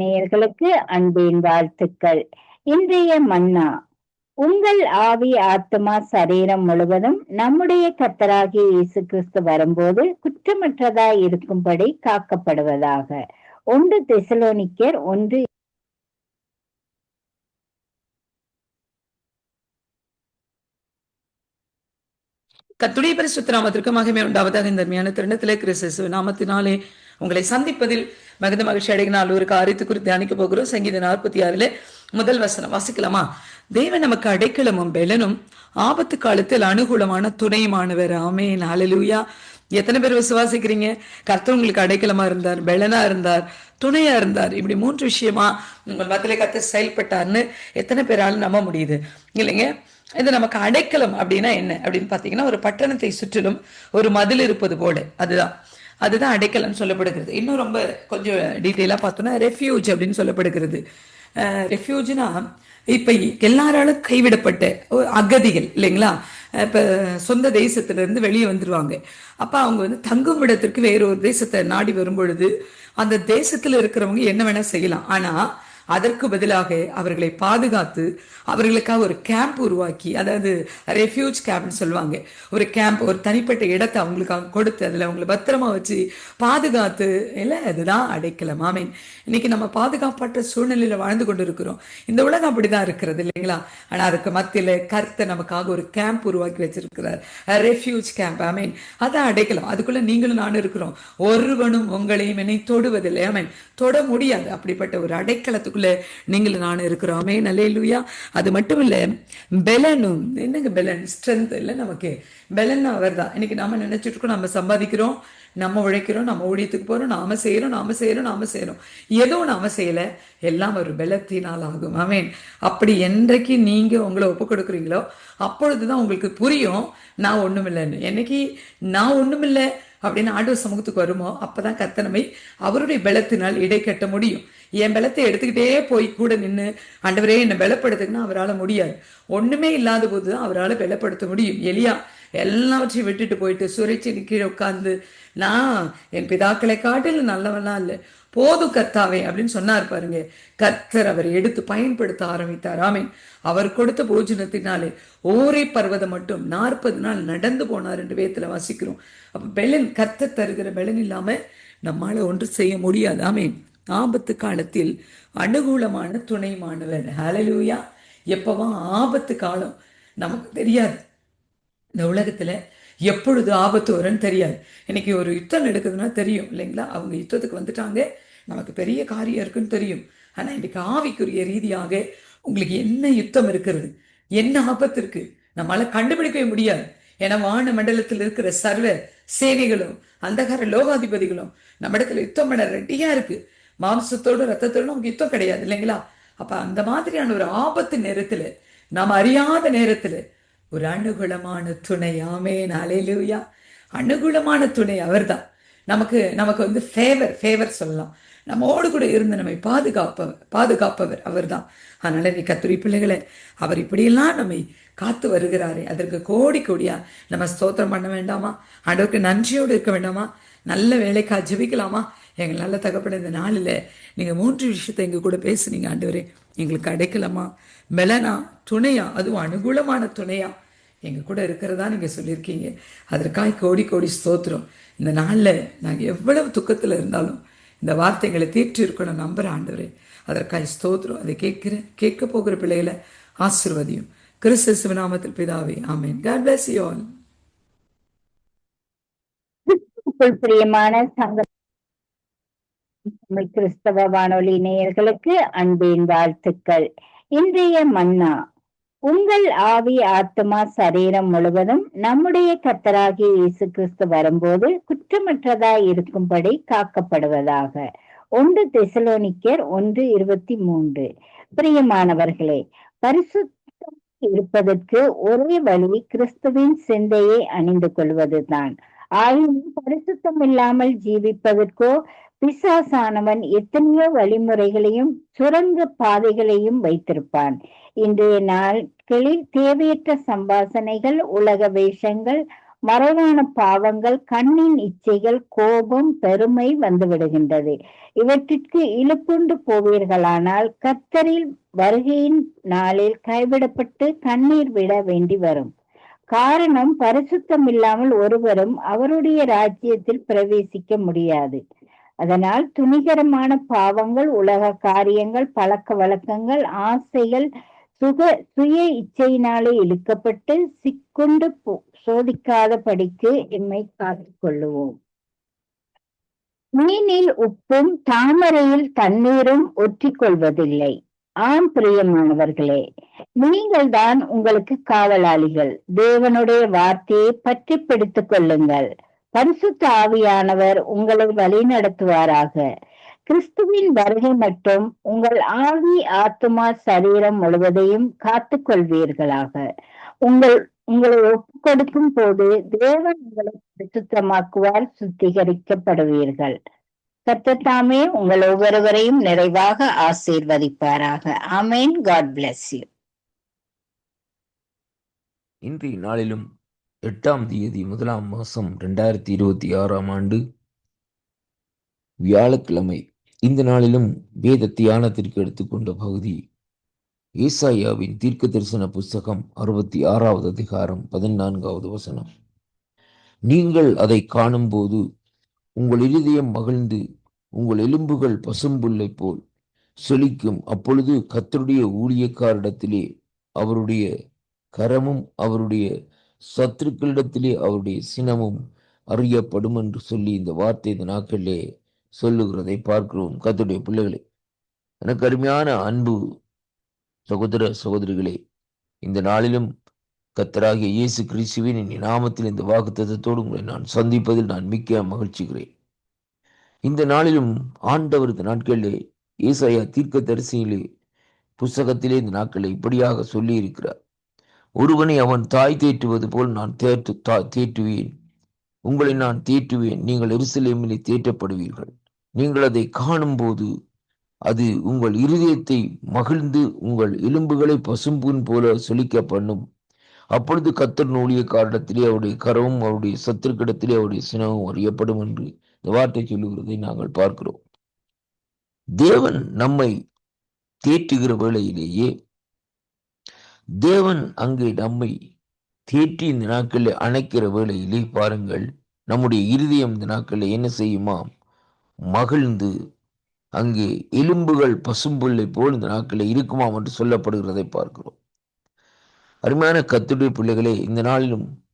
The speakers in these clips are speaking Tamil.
நேயர்களுக்கு அன்பின் வாழ்த்துக்கள். இன்றைய மன்னா உங்கள் ஆவி ஆத்மா சரீரம் முழுவதும் நம்முடைய கத்தராகிய இயேசு கிறிஸ்து வரும்போது குற்றமற்றதாய் இருக்கும்படி காக்கப்படுவதாக. ஒன்று தெசலோனிக்கர் ஒன்று கத்துடைய பரிசுத்த நாமத்திற்கு மகிமை உண்டாவதாக இந்த அருமையான திருணத்திலே கிறிஸ்து நாமத்தினாலே உங்களை சந்திப்பதில் மகிந்த மகிழ்ச்சி அடைகினால் ஒரு காரியத்து குறித்து அணிக்க போகிறோம். சங்கீத நாற்பத்தி ஆறுல முதல் வசனம் வாசிக்கலாமா? தேவன் நமக்கு அடைக்கலமும் பெலனும் ஆபத்து காலத்தில் அனுகூலமான துணையுமானவர். ஆமே நாளலூயா எத்தனை பேர் விசுவாசிக்கிறீங்க? கர்த்தர் உங்களுக்கு அடைக்கலமா இருந்தார் பெலனா இருந்தார் துணையா இருந்தார். இப்படி மூன்று விஷயமா உங்கள் மத்தியில கத்த செயல்பட்டார்னு எத்தனை பேராலும் நம்ப முடியுது. இல்லைங்க? இது நமக்கு அடைக்கலம் அப்படின்னா என்ன? அப்படின்னு பாத்தீங்கன்னா ஒரு பட்டணத்தை சுற்றிலும் ஒரு மதில் இருப்பது போல. அதுதான். அதுதான் அடைக்கலம் சொல்லப்படுகிறது. இன்னும் ரொம்ப கொஞ்சம் டீட்டெயிலாக பார்த்தோம்னா ரெஃப்யூஜ் அப்படின்னு சொல்லப்படுகிறது. ரெஃப்யூஜ்னா இப்ப எல்லாராலும் கைவிடப்பட்ட அகதிகள் இல்லைங்களா? இப்போ சொந்த தேசத்துல இருந்து வெளியே வந்துருவாங்க. அப்ப அவங்க வந்து தங்கும் இடத்திற்கு வேற ஒரு தேசத்தை நாடி வரும் பொழுது அந்த தேசத்தில் இருக்கிறவங்க என்ன வேணால் செய்யலாம். ஆனா அதற்கு பதிலாக அவர்களை பாதுகாத்து அவர்களுக்காக ஒரு கேம்ப் உருவாக்கி அதாவது ரெஃப்யூஜ் கேம்ப்னு சொல்லுவாங்க. ஒரு கேம்ப் ஒரு தனிப்பட்ட இடத்தை அவங்களுக்காக கொடுத்து அதில் அவங்களை பத்திரமா வச்சு பாதுகாத்து இல்லை அதுதான் அடைக்கலம். ஆமீன். இன்னைக்கு நம்ம பாதுகாப்பற்ற சூழ்நிலையில் வாழ்ந்து கொண்டு இருக்கிறோம் இந்த உலகம் அப்படிதான் இருக்கிறது இல்லைங்களா? ஆனால் அதுக்கு மத்தியில் கருத்தை நமக்காக ஒரு கேம்ப் உருவாக்கி வச்சிருக்கிறார். ரெஃப்யூஜ் கேம்ப் ஆமீன். அதான் அடைக்கலாம். அதுக்குள்ள நீங்களும் நானும் இருக்கிறோம். ஒருவனும் உங்களையும் என்னை தொடுவதில்லை ஆமீன். தொட முடியாது. அப்படிப்பட்ட ஒரு அடைக்கலத்துக்கு அடைக்கலத்துக்குள்ள நீங்களும் நானும் இருக்கிறோம். நல்லே லூயா அது மட்டும் இல்ல பெலனும் என்னங்க பெலன்? ஸ்ட்ரென்த் இல்லை நமக்கு. பெலன் அவர் தான் இன்னைக்கு நாம நினைச்சிட்டு இருக்கோம் நம்ம சம்பாதிக்கிறோம் நம்ம உழைக்கிறோம் நம்ம ஊழியத்துக்கு போறோம் நாம செய்யறோம் நாம செய்யறோம் நாம செய்யறோம் ஏதோ நாம செய்யல எல்லாம் ஒரு பலத்தினால் ஆகும். ஆமேன் அப்படி என்றைக்கு நீங்க உங்களை ஒப்பு கொடுக்குறீங்களோ அப்பொழுதுதான் உங்களுக்கு புரியும் நான் ஒண்ணுமில்லைன்னு என்னைக்கு நான் ஒண்ணுமில்லை அப்படின்னு ஆண்டவர் சமூகத்துக்கு வருமோ அப்பதான் கத்தனமை அவருடைய பலத்தினால் இடை கட்ட முடியும். என் பலத்தை எடுத்துக்கிட்டே போய் கூட நின்று ஆண்டவரே என்னை பலப்படுத்துக்குன்னா அவரால் முடியாது. ஒண்ணுமே இல்லாத போதுதான் அவரால் பலப்படுத்த முடியும். எளியா எல்லாவற்றையும் விட்டுட்டு போயிட்டு சுரைச்சி கீழே உட்காந்து நான் என் பிதாக்களை காட்டில் நல்லவெல்லாம் இல்லை. போதும் கத்தாவே அப்படின்னு சொன்னார் பாருங்க. கத்தர் அவர் எடுத்து பயன்படுத்த ஆரம்பித்தார். ஆமீன். அவர் கொடுத்த போஜனத்தினாலே ஓரே பர்வதம் மட்டும் நாற்பது நாள் நடந்து போனார் என்று வேத்துல வாசிக்கிறோம். அப்ப பெலன் கத்த தருகிற பெலன் இல்லாம நம்மால ஒன்று செய்ய முடியாது. ஆமீன். ஆபத்து காலத்தில் அனுகூலமான துணை மாணவர் ஹலலூயா எப்பவும் ஆபத்து காலம். நமக்கு தெரியாது. இந்த உலகத்தில் எப்பொழுது ஆபத்து வரும்னு தெரியாது. இன்னைக்கு ஒரு யுத்தம் நடக்குதுன்னா தெரியும் இல்லைங்களா? அவங்க யுத்தத்துக்கு வந்துட்டாங்க. நமக்கு பெரிய காரியம் இருக்குன்னு தெரியும். ஆனால் இன்னைக்கு ஆவிக்குரிய ரீதியாக உங்களுக்கு என்ன யுத்தம் இருக்கிறது? என்ன ஆபத்து இருக்கு? நம்மளால கண்டுபிடிக்கவே முடியாது. ஏன்னா வான மண்டலத்தில் இருக்கிற சர்வ சேவைகளும் அந்தகார லோகாதிபதிகளும் நம்ம இடத்துல யுத்தம் பண்ண ரெட்டியா இருக்கு. மாம்சத்தோடு ரத்தத்தோடு நமக்கு யுத்தம் கிடையாது இல்லைங்களா? அப்ப அந்த மாதிரியான ஒரு ஆபத்து நேரத்துல நாம் அறியாத நேரத்துல ஒரு அனுகூலமான துணை ஆமே அலையிலுயா அனுகூலமான துணை அவர்தான். நமக்கு நமக்கு வந்து ஃபேவர் ஃபேவர் சொல்லலாம். நம்மோடு கூட இருந்து நம்மை பாதுகாப்பவர் பாதுகாப்பவர் அவர்தான். அதனால நீ கத்துரி பிள்ளைகளை அவர் இப்படியெல்லாம் நம்மை காத்து வருகிறாரே. அதற்கு கோடி கோடியா நம்ம ஸ்தோத்திரம் பண்ண வேண்டாமா? ஆண்டவருக்கு நன்றியோடு இருக்க வேண்டாமா? நல்ல வேலைக்கா ஜபிக்கலாமா? எங்கள் நல்ல தகப்பட இந்த நாளில். நீங்கள் மூன்று விஷயத்தை எங்கள் கூட பேசுனீங்க ஆண்டவரே. எங்களுக்கு அடைக்கலாமா மெலனா துணையா? அதுவும் அனுகூலமான துணையா? எங்கள் கூட இருக்கிறதா நீங்கள் சொல்லியிருக்கீங்க. அதற்காக கோடி கோடி ஸ்தோத்திரம். இந்த நாளில் நாங்கள் எவ்வளவு துக்கத்தில் இருந்தாலும் இந்த வார்த்தைகளை தீர்த்து இருக்கணும் நம்புற ஆண்டவரே. அதற்காக ஸ்தோத்திரம். அதை கேட்கிற கேட்க போகிற பிள்ளைகளை ஆசிர்வதியும். கிறிஸ்து சிவநாமத்தில் பிதாவே. ஆமேன். காட் பிளஸ் யூ ஆல் பிரியமான சங்க கிறிஸ்தவ வானொலி நேயர்களுக்கு அன்பின் வாழ்த்துக்கள். இன்றைய மன்னா உங்கள் ஆவி ஆத்மா சரீரம் முழுவதும் நம்முடைய கத்தராகிய இயேசு கிறிஸ்து வரும்போது குற்றமற்றதாய் இருக்கும்படி காக்கப்படுவதாக. ஒன்று தெசலோனிக்கர் ஒன்று இருபத்தி மூன்று. பிரியமானவர்களே பரிசுத்தம் இருப்பதற்கு ஒரே வழி கிறிஸ்துவின் சிந்தையை அணிந்து கொள்வதுதான். ஆயினும் பரிசுத்தம் இல்லாமல் ஜீவிப்பதற்கோ பிசாசானவன் எத்தனையோ வழிமுறைகளையும் சுரங்க பாதைகளையும் வைத்திருப்பான். இன்றைய நாட்களில் தேவையற்ற சம்பாசனைகள் உலக வேஷங்கள் மறைவான பாவங்கள் கண்ணின் இச்சைகள் கோபம் பெருமை வந்துவிடுகின்றது. இவற்றிற்கு இழுப்புண்டு போவீர்களானால் கத்தரில் வருகையின் நாளில் கைவிடப்பட்டு கண்ணீர் விட வேண்டி வரும். காரணம் பரிசுத்தம் இல்லாமல் ஒருவரும் அவருடைய ராஜ்யத்தில் பிரவேசிக்க முடியாது. அதனால் துணிகரமான பாவங்கள் உலக காரியங்கள் பழக்க வழக்கங்கள் ஆசைகள் சுக சுய இச்சையினாலே இழுக்கப்பட்டு சிக்குண்டு சோதிக்காத படிக்கு எம்மை காத்துக் கொள்ளுவோம். மீனில் உப்பும் தாமரையில் தண்ணீரும் ஒற்றிக்கொள்வதில்லை. ஆம் பிரியமானவர்களே நீங்கள் தான் உங்களுக்கு காவலாளிகள். தேவனுடைய வார்த்தையை பற்றி பிடித்துக் கொள்ளுங்கள். பரிசுத்த ஆவியானவர் உங்களை வழி நடத்துவாராக கிறிஸ்துவின் வருகை மட்டும் உங்கள் ஆவி ஆத்மா சரீரம் முழுவதையும் காத்து கொள்வீர்களாக உங்கள் உங்களை ஒப்புக் கொடுக்கும் போது தேவன் உங்களை பரிசுத்தமாக்குவார் சுத்திகரிக்கப்படுவீர்கள். கத்தத்தாமே உங்கள் ஒவ்வொருவரையும் நிறைவாக ஆசீர்வதிப்பாராக. அமேன் காட் பிளஸ் யூ. இன்றைய நாளிலும் எட்டாம் தேதி முதலாம் மாதம் ரெண்டாயிரத்தி இருபத்தி ஆறாம் ஆண்டு வியாழக்கிழமை இந்த நாளிலும் வேத தியானத்திற்கு எடுத்துக்கொண்ட பகுதி ஏசாயாவின் தீர்க்க தரிசன புஸ்தகம் அறுபத்தி ஆறாவது அதிகாரம் பதினான்காவது வசனம். நீங்கள் அதை காணும்போது உங்கள் இருதயம் மகிழ்ந்து உங்கள் எலும்புகள் பசும்புல்லை போல் சொலிக்கும். அப்பொழுது கத்தருடைய ஊழியக்காரிடத்திலே அவருடைய கரமும் அவருடைய சத்துருக்களிடத்திலே அவருடைய சினமும் அறியப்படும் என்று சொல்லி இந்த வார்த்தை இந்த நாட்களிலே சொல்லுகிறதை பார்க்கிறோம். கத்துடைய பிள்ளைகளே எனக்கு அருமையான அன்பு சகோதர சகோதரிகளே இந்த நாளிலும் கத்தராகிய இயேசு கிறிஸ்துவின் என் நாமத்தில் இந்த வாக்குத்தத்தோடு உங்களை நான் சந்திப்பதில் நான் மிக்க மகிழ்ச்சிகிறேன் இந்த நாளிலும் ஆண்டவர் இந்த நாட்களிலே ஏசாயா தீர்க்க தரிசியிலே புஸ்தகத்திலே இந்த நாட்களை இப்படியாக சொல்லி இருக்கிறார் ஒருவனை அவன் தாய் தேற்றுவது போல் நான் தேற்று தா தேற்றுவேன். உங்களை நான் தேற்றுவேன். நீங்கள் எருசலேமிலே தேற்றப்படுவீர்கள். நீங்கள் அதை காணும்போது அது உங்கள் இருதயத்தை மகிழ்ந்து உங்கள் எலும்புகளை பசும்பூன் போல சொலிக்க பண்ணும். அப்பொழுது கத்தர் நூலிய காரணத்திலே அவருடைய கரவும் அவருடைய சத்திருக்கிடத்திலே அவருடைய சினமும் அறியப்படும் என்று இந்த வார்த்தை சொல்லுகிறதை நாங்கள் பார்க்கிறோம். தேவன் நம்மை தேற்றுகிற வேளையிலேயே தேவன் அங்கே நம்மை தேற்றி இந்த நாட்களில் அணைக்கிற வேளையிலே பாருங்கள் நம்முடைய இருதயம் இந்த நாட்களில் என்ன செய்யுமாம் மகிழ்ந்து அங்கே எலும்புகள் பசும்புள்ளை போல் இந்த நாட்களில் இருக்குமாம் என்று சொல்லப்படுகிறதை பார்க்கிறோம். அருமையான கத்துடைய பிள்ளைகளே இந்த நாளிலும்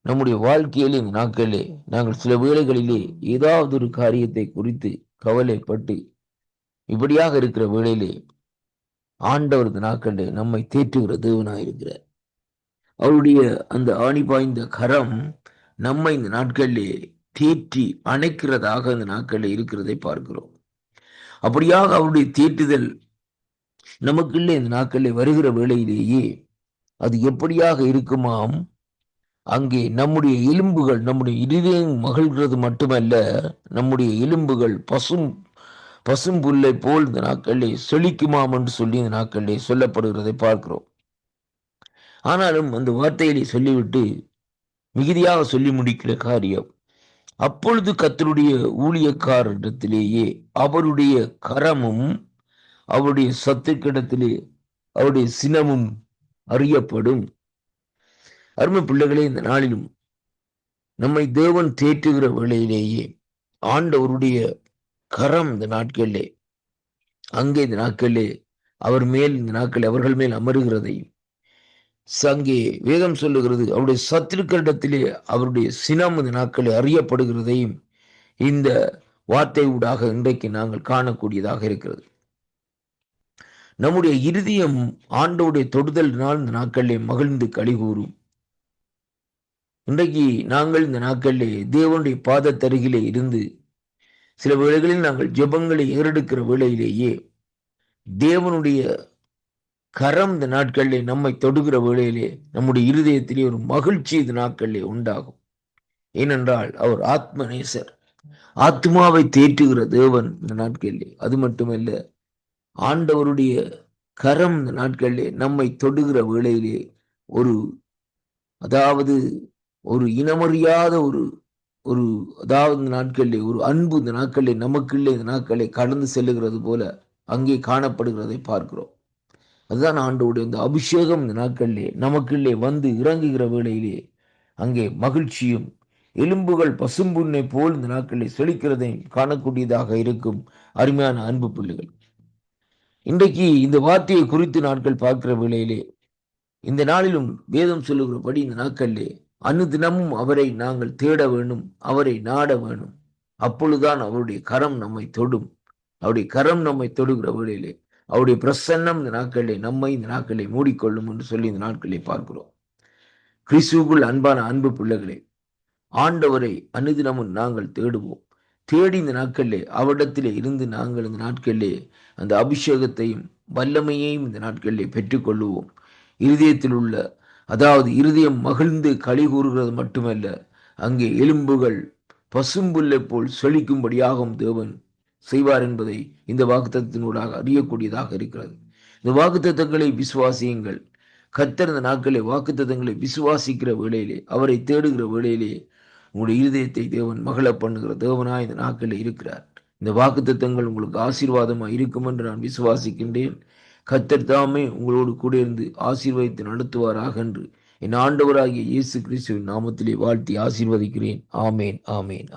நம்முடைய வாழ்க்கையிலே இந்த நாட்களிலே நாங்கள் சில வேளைகளிலே ஏதாவது ஒரு காரியத்தை குறித்து கவலைப்பட்டு இப்படியாக இருக்கிற வேளையிலே ஆண்டவர் இந்த நம்மை தேற்றுகிற தேவனாயிருக்கிறார் அவருடைய அந்த ஆணி பாய்ந்த கரம் நம்மை இந்த நாட்களிலே தேற்றி அணைக்கிறதாக இந்த நாட்களில் இருக்கிறதை பார்க்கிறோம். அப்படியாக அவருடைய தேற்றுதல் நமக்குள்ளே இந்த நாட்களில் வருகிற வேளையிலேயே அது எப்படியாக இருக்குமாம்? அங்கே நம்முடைய எலும்புகள் நம்முடைய இருதயம் மகிழ்கிறது மட்டுமல்ல நம்முடைய எலும்புகள் பசும் பசும் புல்லை போல் இந்த நாட்களிலே செழிக்குமாம் என்று சொல்லி இந்த நாட்களிலே சொல்லப்படுகிறதை பார்க்கிறோம். ஆனாலும் அந்த வார்த்தைகளை சொல்லிவிட்டு மிகுதியாக சொல்லி முடிக்கிற காரியம் அப்பொழுது கத்தருடைய ஊழியக்காரிடத்திலேயே அவருடைய கரமும் அவருடைய சத்துக்கிடத்திலே அவருடைய சினமும் அறியப்படும். அருமை பிள்ளைகளே இந்த நாளிலும் நம்மை தேவன் தேற்றுகிற வேளையிலேயே ஆண்டவருடைய கரம் இந்த நாட்களிலே அங்கே இந்த நாட்களிலே அவர் மேல் இந்த நாட்கள் அவர்கள் மேல் அமருகிறதையும் அங்கே வேதம் சொல்லுகிறது. அவருடைய சத்துருக்களிடத்திலே அவருடைய சினம் இந்த நாட்களில் அறியப்படுகிறதையும் இந்த வார்த்தை ஊடாக இன்றைக்கு நாங்கள் காணக்கூடியதாக இருக்கிறது. நம்முடைய இருதயம் ஆண்டவுடைய தொடுதலினால் இந்த நாட்களிலே மகிழ்ந்து கழிகூறும் இன்றைக்கு நாங்கள் இந்த நாட்களிலே தேவனுடைய பாதத்தருகிலே இருந்து சில வேளைகளில் நாங்கள் ஜெபங்களை ஏறெடுக்கிற வேளையிலேயே தேவனுடைய கரம் இந்த நாட்களிலே நம்மை தொடுகிற வேளையிலே நம்முடைய இருதயத்திலே ஒரு மகிழ்ச்சி இந்த நாட்களிலே உண்டாகும். ஏனென்றால் அவர் ஆத்மநேசர். ஆத்மாவை தேற்றுகிற தேவன் இந்த நாட்களிலே. அது மட்டுமல்ல ஆண்டவருடைய கரம் இந்த நாட்களிலே நம்மை தொடுகிற வேளையிலே ஒரு அதாவது ஒரு இனமறியாத ஒரு ஒரு அதாவது இந்த நாட்களிலே ஒரு அன்பு இந்த நாட்களிலே நமக்குள்ளே இந்த நாட்களை கடந்து செல்லுகிறது போல அங்கே காணப்படுகிறதை பார்க்கிறோம். அதுதான் ஆண்டோடைய இந்த அபிஷேகம் இந்த நாட்களிலே நமக்குள்ளே வந்து இறங்குகிற வேளையிலே அங்கே மகிழ்ச்சியும் எலும்புகள் பசும்புண்ணை போல் இந்த நாட்களில் செழிக்கிறதையும் காணக்கூடியதாக இருக்கும். அருமையான அன்பு பிள்ளைகள். இன்றைக்கு இந்த வார்த்தையை குறித்து நாட்கள் பார்க்கிற வேளையிலே இந்த நாளிலும் வேதம் சொல்லுகிறபடி இந்த நாட்களிலே அனுதினமும் அவரை நாங்கள் தேட வேண்டும் அவரை நாட வேணும் அப்பொழுதுதான் அவருடைய கரம் நம்மை தொடும். அவருடைய கரம் நம்மை தொடுகிற வேளையிலே அவருடைய பிரசன்னம் இந்த நாட்களிலே நம்மை இந்த நாட்களை மூடிக்கொள்ளும் என்று சொல்லி இந்த நாட்களை பார்க்கிறோம். கிறிஸ்துவுக்குள் அன்பான அன்பு பிள்ளைகளே ஆண்டவரை அனுதினமும் நாங்கள் தேடுவோம். தேடி இந்த நாட்களிலே அவரிடத்திலே இருந்து நாங்கள் இந்த நாட்களிலே அந்த அபிஷேகத்தையும் வல்லமையையும் இந்த நாட்களிலே பெற்றுக்கொள்ளுவோம். இருதயத்தில் உள்ள அதாவது இருதயம் மகிழ்ந்து களி கூறுகிறது மட்டுமல்ல அங்கே எலும்புகள் பசும்புல்லை போல் செழிக்கும்படியாகும் தேவன் செய்வார் என்பதை இந்த வாக்குத்தத்தினூடாக அறியக்கூடியதாக இருக்கிறது. இந்த வாக்குத்தத்தங்களை விசுவாசியுங்கள். கத்தர் இந்த நாட்களை வாக்குத்தத்தங்களை விசுவாசிக்கிற வேளையிலே அவரை தேடுகிற வேளையிலே உங்களுடைய இருதயத்தை தேவன் மகள பண்ணுகிற தேவனாய் இந்த நாட்களில் இருக்கிறார். இந்த வாக்குத்தத்தங்கள் உங்களுக்கு ஆசீர்வாதமாக இருக்கும் என்று நான் விசுவாசிக்கின்றேன். கத்தர் தாமே உங்களோடு கூட இருந்து ஆசீர்வதித்து நடத்துவாராக என்று என் ஆண்டவராகிய இயேசு கிறிஸ்துவின் நாமத்திலே வாழ்த்தி ஆசீர்வதிக்கிறேன். ஆமேன் ஆமேன்.